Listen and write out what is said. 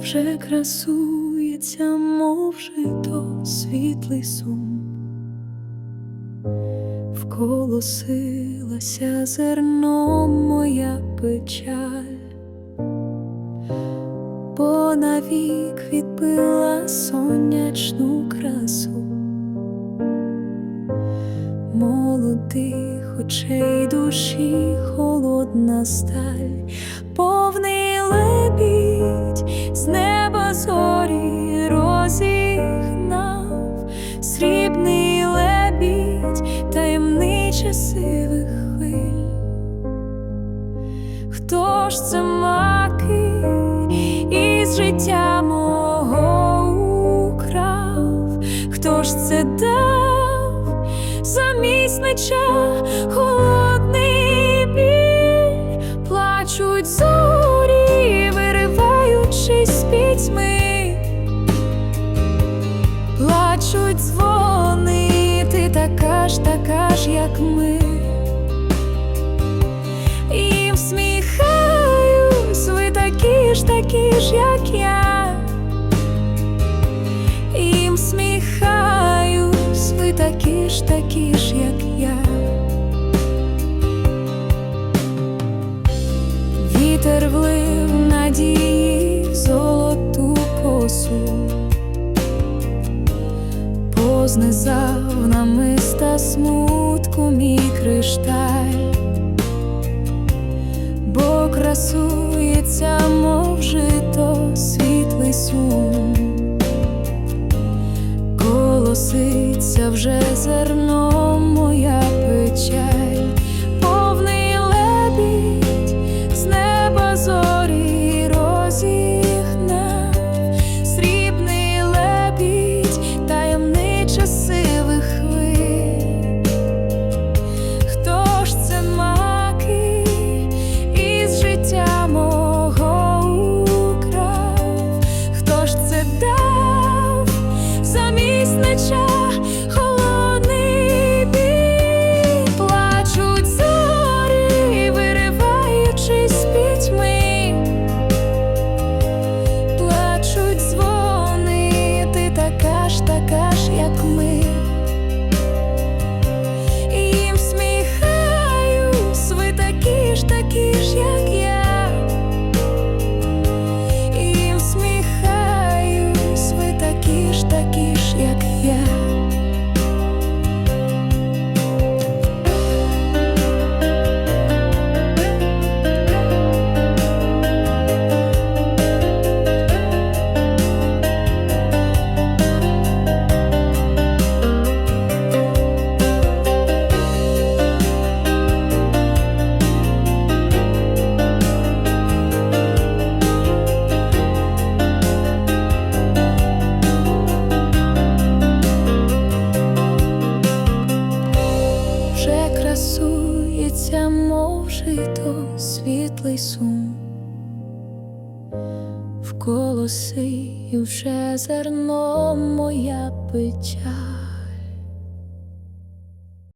вже красується, мов жито світлий сум, вколосилася зерном моя печаль, бо навік відбила сонячну красу. Молодих очей душі холодна сталь, повний лебідь з неба зорі розігнав, срібний лебідь, таємниче сивих хвиль. Хто ж це маки із життя мого украв? Хто ж це дав замість меча пітьми, плачуть дзвони, ти така ж, така ж, як ми. Їм сміхаюсь, ви такі ж, як я. Їм сміхаюсь, ви такі ж, такі ж, як я. Вітер влив косу, познизав намиста смутку мій кришталь. Бо красується, мов жито світлий сум, колоситься вже зерном моя печаль, красується, мов жито світлий сум. Вколоси вже зерно моя печаль.